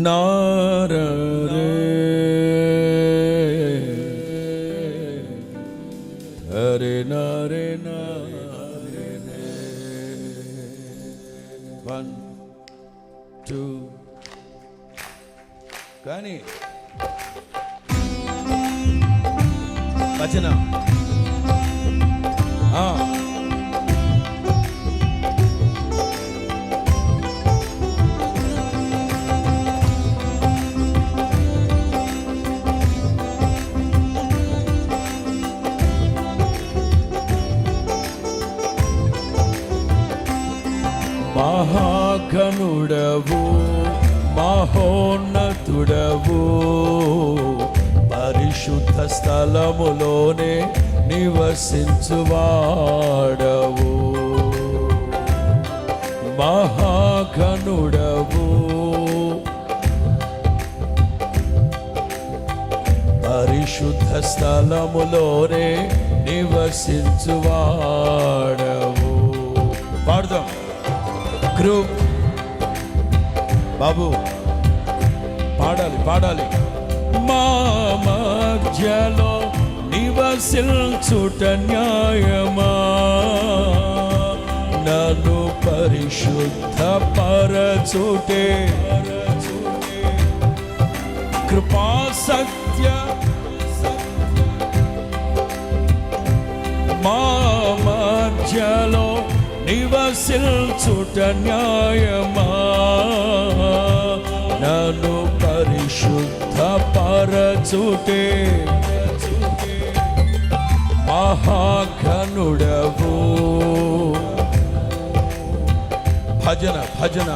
నారే హరే నారే నారే వన్ టూ కానీ భజన ఘనుడవు మహోన్నతుడవు. పరిశుద్ధ స్థలములోనే నివసించువాడవు. మహాఘనుడవు. పరిశుద్ధ స్థలములోనే నివసించువాడవు. పాడదాం. క్రూ బాబు పాడాలి పాడాలి. మా మధ్యలో నివసించుట న్యాయమా? నన్ను పరిశుద్ధ పరచుటే కృపా సత్య మా మధ్యలో నివసించుట న్యాయమా? నన్ను పరిశుద్ధ పరచుటే మహాఘనుడవు. భజన భజన.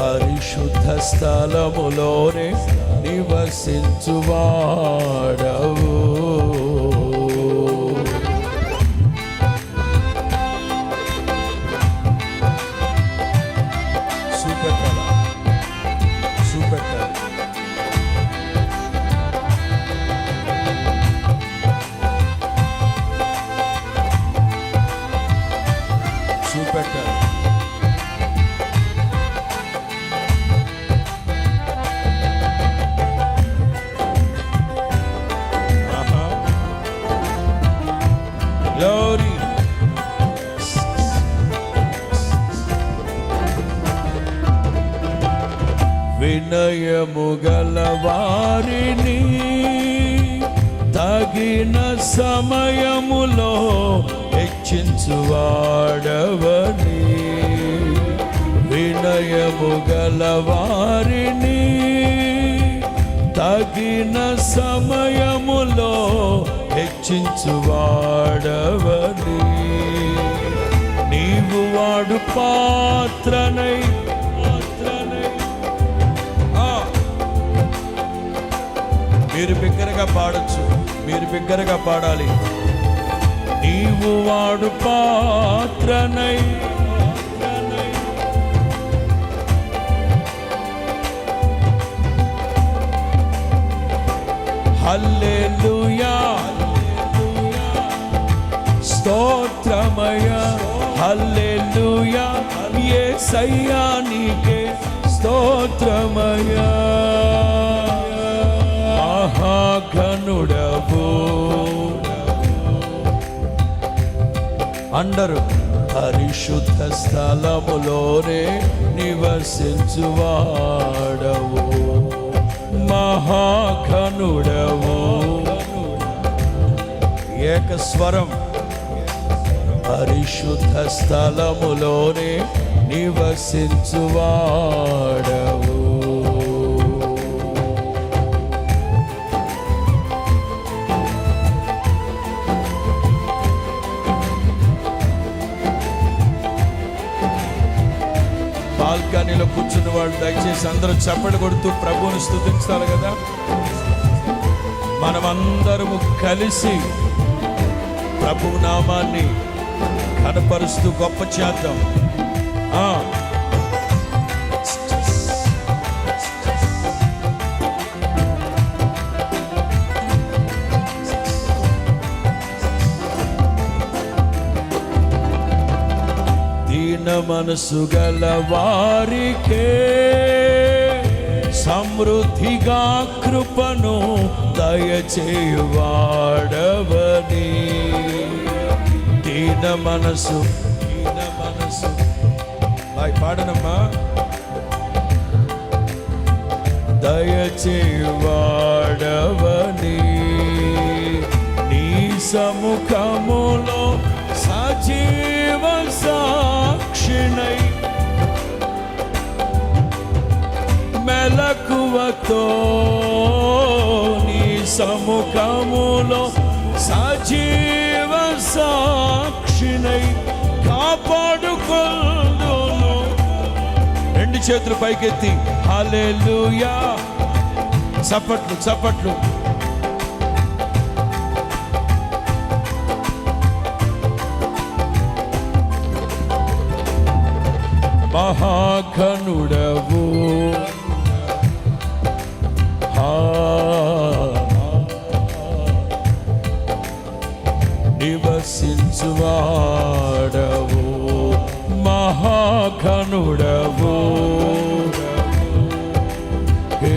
పరిశుద్ధ స్థలములోనే నివసించువాడవు. వినయము గల వారిని తగిన సమయములో హెచ్చించువాడవని. వినయము గల వారిని తగిన సమయములో హెచ్చించువాడవని. నీవు వాడు పాత్రనై పాత్రనై బిగ్గరగా పాడొచ్చు. మీరు బిగ్గరగా పాడాలి. నీవు వాడు పాత్రనై. హల్లెలూయా. స్తోత్రమయ. హల్లెలూయా. యేసయ్యా నీకే స్తోత్రమయా. మహాఘనుడవు అందరు పరిశుద్ధ స్థలములోనే నివసించువాడవు. మహాఘనుడవు. ఏక స్వరం. పరిశుద్ధ స్థలములోనే నివసించువాడవు. బాల్కనీలో కూర్చున్న వాళ్ళు దయచేసి అందరూ చప్పట్లు కొడుతూ ప్రభువుని స్థుతించాలి కదా. మనమందరము కలిసి ప్రభు నామాన్ని కనపరుస్తూ గొప్ప చేద్దాం. దీన మనసు గల వారికే సమృద్ధిగా కృపను దయచేయువాడవని. దీన మనసు దీన మనసు బాయ్ పాడనమ్మా. దయచేయువాడవని. మెలకువతో నీ సముఖములో సజీవ సాక్షిణై కాపాడుకొందును రెండు చేతులు పైకెత్తి. హల్లెలూయా. చప్పట్లు చప్పట్లు. మహాఘనుడవు. నివసించువాడవు మహాఘనుడవు. హే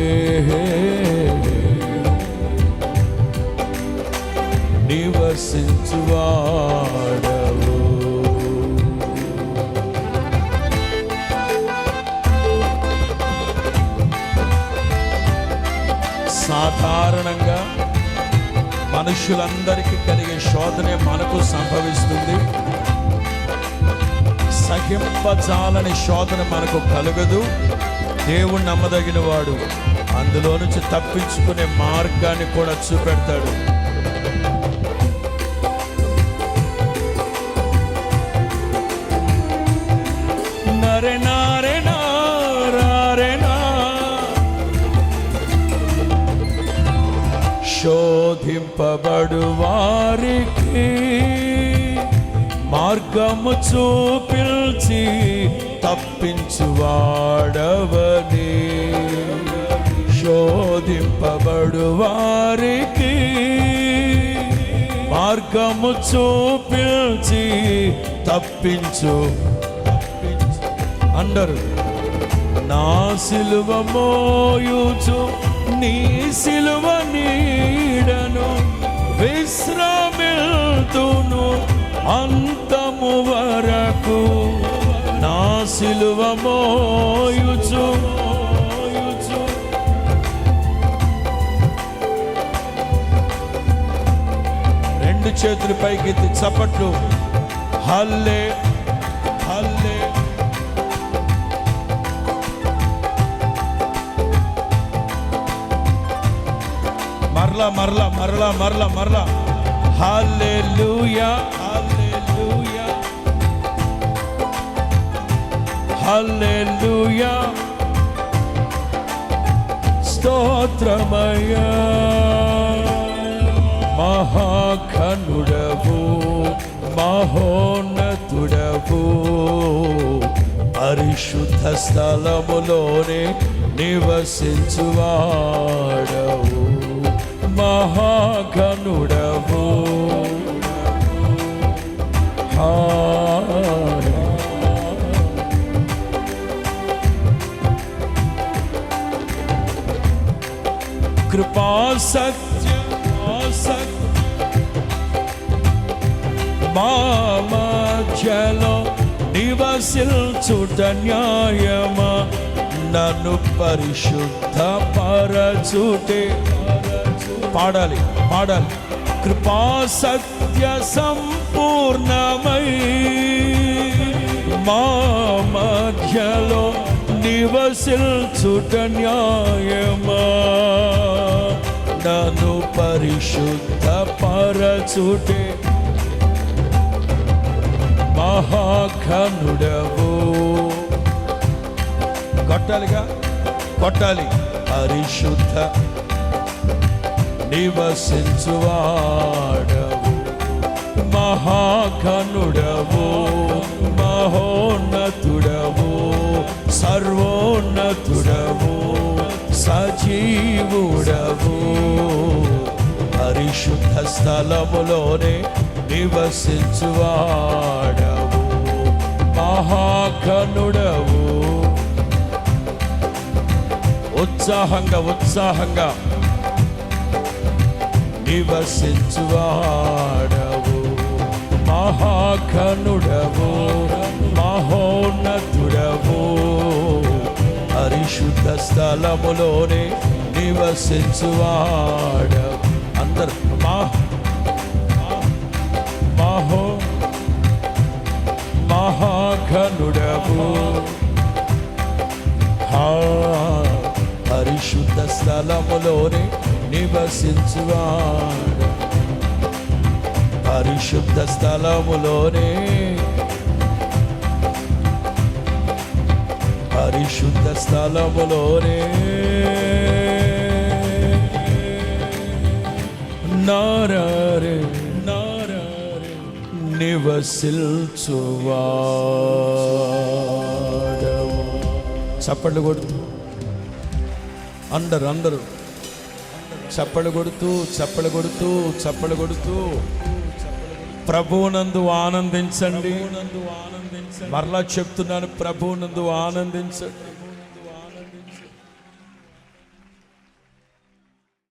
మనుషులందరికీ కలిగే శోధనే మనకు సంభవిస్తుంది. సహింపజాలని శోధన మనకు కలగదు. దేవుడు నమ్మదగిన వాడు అందులో నుంచి తప్పించుకునే మార్గాన్ని కూడా చూపెడతాడు. శోధింపబడు వారికి మార్గము చూపిల్చి తప్పించువాడవని. శోధింపబడు వారికి మార్గము చూపిల్చి తప్పించు. అందరు నా సిలువ మోయుచు నీ సిలువ నీడను విశ్రమిల్తును అంతము వరకు. నా సిలువ మోయుచు రెండు చేతులు పైకి చప్పట్లు. హల్లే మరలా మరలా మరలా మరలా మరలా. హల్లెలూయా హల్లెలూయా. హల్లెలూయా. స్తోత్రమయా మహాఖనుడవు మహోన్నతుడవు. పరిశుద్ధ స్థలములోనే నివసించువాడవు. మహాఘనుడవు. హా కృపా సత్య సత్య మా న్యాయమా? నన్ను పరిశుద్ధ పరచుటే పాడాలి పాడాలి. కృపా సత్య సంపూర్ణమై మా మధ్యలో నివసిల్చుట న్యాయమా? నన్ను పరిశుద్ధ పరచుటే మహాఘనుడవు. కొట్టాలిగా? కొట్టాలి. పరిశుద్ధ నివసించువాడవు. మహాఘనుడవు మహోన్నతుడవు సర్వోన్నతుడవు సజీవుడవు. పరిశుద్ధ స్థలములోనే నివసించువాడవు. మా మహాఘనుడవు. ఉత్సాహంగా ఉత్సాహంగా. నివసించువాడవు. మహాఘనుడవు మహోన్నతుడవు. పరిశుద్ధ స్థలములోనే నివసించువాడవు. అందరు మా మహో మహాఘనుడవు పరిశుద్ధ స్థలములోనే నివసించువాడు. పరిశుద్ధ స్థలములోనే పరిశుద్ధ స్థలములోనే నారే నారే నివసిల్చువాడవు చప్పట్లు కొడుతూ. అందరు అందరూ. చప్పలు కొడుతూ చప్పలు కొడుతూ చప్పలు కొడుతూ. ప్రభువునందు ఆనందించండి. మరలా చెప్తున్నాను ప్రభువునందు ఆనందించండి.